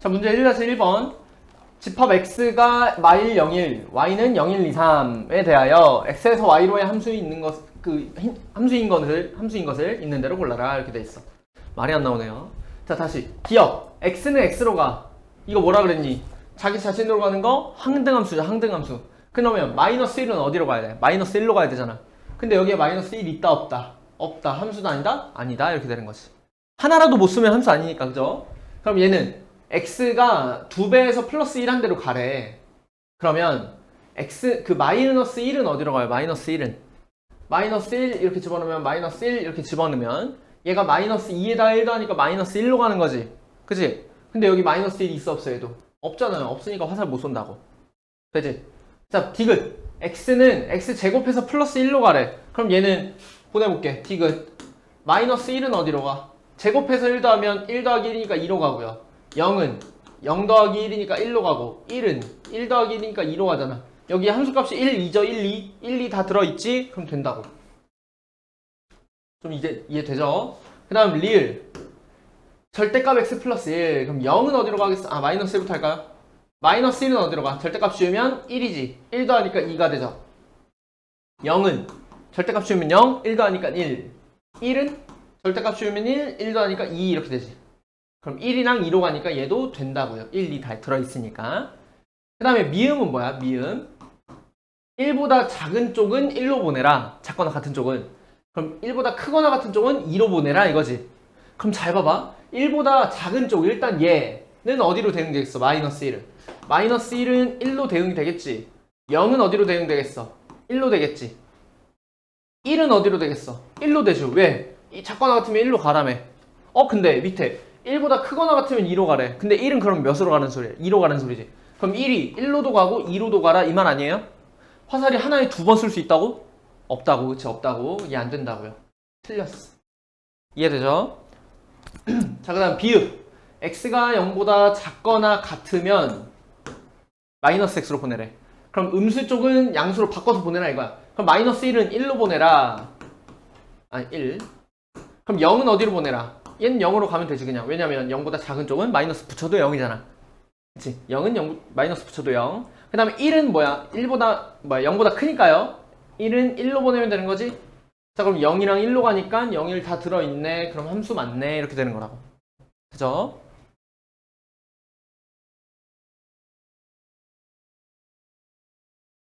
자, 문제 1-1번. 집합 x가 마일 01, y는 01, 2, 3에 대하여 x에서 y로의 함수 있는 것, 그 힌- 함수인 것을 함수인 것을 있는 대로 골라라 이렇게 돼 있어. 말이 안 나오네요. 자, 다시 기억. x는 x로 가. 이거 뭐라 그랬니? 자기 자신으로 가는 거 항등함수죠, 항등함수. 그러면 마이너스 1은 어디로 가야 돼? 마이너스 1로 가야 되잖아. 근데 여기에 마이너스 1 있다 없다? 없다. 함수도 아니다? 아니다. 이렇게 되는 거지. 하나라도 못 쓰면 함수 아니니까 그죠? 그럼 얘는 x가 두 배에서 플러스 1 한 대로 가래. 그러면 x 그 마이너스 1은 어디로 가요? 마이너스 1은 마이너스 1 이렇게 집어넣으면 마이너스 1 이렇게 집어넣으면 얘가 마이너스 2에다 1도 하니까 마이너스 1로 가는 거지. 그치? 근데 여기 마이너스 1이 있어 없어 얘도? 없잖아요. 없으니까 화살 못 쏜다고. 되지? 자, 디귿. x는 x 제곱해서 플러스 1로 가래. 그럼 얘는 보내볼게. 디귿. 마이너스 1은 어디로 가? 제곱해서 1 더하면 1 더하기 1이니까 2로 가고요. 0은 0 더하기 1이니까 1로 가고 1은 1 더하기 1이니까 2로 가잖아. 여기 함수값이 1, 2죠. 1, 2. 1, 2 다 들어있지? 그럼 된다고. 좀 이제 이해되죠? 그 다음 리을. 절대값 x 플러스 1. 그럼 0은 어디로 가겠어? 아 마이너스 1부터 할까요? 마이너스 1은 어디로 가? 절대값 씌우면 1이지. 1 더하니까 2가 되죠. 0은 절대값 씌우면 0, 1 더하니까 1. 1은 절대값 씌우면 1, 1 더하니까 2 이렇게 되지. 그럼 1이랑 2로 가니까 얘도 된다고요. 1, 2 다 들어있으니까. 그 다음에 미음은 뭐야? 미음. 1보다 작은 쪽은 1로 보내라. 작거나 같은 쪽은. 그럼 1보다 크거나 같은 쪽은 2로 보내라 이거지. 그럼 잘 봐봐. 1보다 작은 쪽 일단 얘는 어디로 대응되겠어? 마이너스 1은. 마이너스 1은 1로 대응이 되겠지. 0은 어디로 대응되겠어? 1로 되겠지. 1은 어디로 되겠어? 1로 되죠. 왜? 이 작거나 같으면 1로 가라며. 어 근데 밑에 1보다 크거나 같으면 2로 가래. 근데 1은 그럼 몇으로 가는 소리야? 2로 가는 소리지. 그럼 1이 1로도 가고 2로도 가라 이 말 아니에요? 화살이 하나에 두 번 쓸 수 있다고? 없다고 그치 없다고 이해 안 된다고요. 틀렸어. 이해되죠? 자 그 다음 비읍 x가 0보다 작거나 같으면 마이너스 x로 보내래. 그럼 음수 쪽은 양수로 바꿔서 보내라 이거야. 그럼 마이너스 1은 1로 보내라. 아 1. 그럼 0은 어디로 보내라? 얘는 0으로 가면 되지 그냥. 왜냐면 0보다 작은 쪽은 마이너스 붙여도 0이잖아. 그치? 0은 0, 마이너스 붙여도 0. 그 다음에 1은 뭐야? 1보다, 뭐야? 0보다 크니까요. 1은 1로 보내면 되는 거지? 자, 그럼 0이랑 1로 가니까 0, 1 다 들어있네. 그럼 함수 맞네. 이렇게 되는 거라고. 그죠?